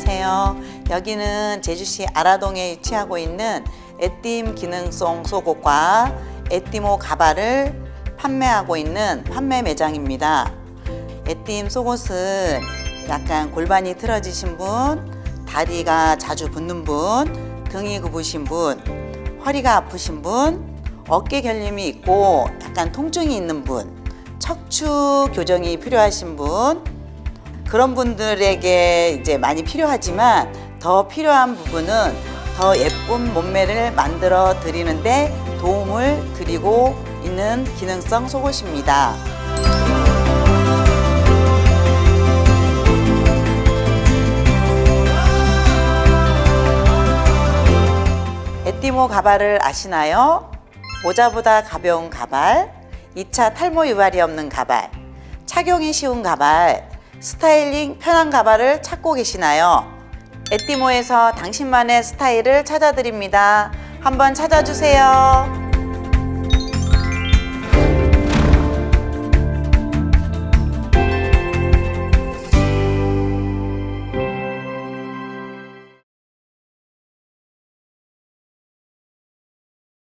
안녕하세요. 여기는 제주시 아라동에 위치하고 있는 에띠임 기능성 속옷과 에띠모 가발을 판매하고 있는 판매 매장입니다. 에띠임 속옷은 약간 골반이 틀어지신 분, 다리가 자주 붓는 분, 등이 굽으신 분, 허리가 아프신 분, 어깨 결림이 있고 약간 통증이 있는 분, 척추 교정이 필요하신 분, 그런 분들에게 이제 많이 필요하지만 더 필요한 부분은 더 예쁜 몸매를 만들어 드리는데 도움을 드리고 있는 기능성 속옷입니다. 에띠모 가발을 아시나요? 모자보다 가벼운 가발, 2차 탈모 유발이 없는 가발, 착용이 쉬운 가발, 스타일링 편한 가발을 찾고 계시나요? 에띠모에서 당신만의 스타일을 찾아드립니다. 한번 찾아주세요.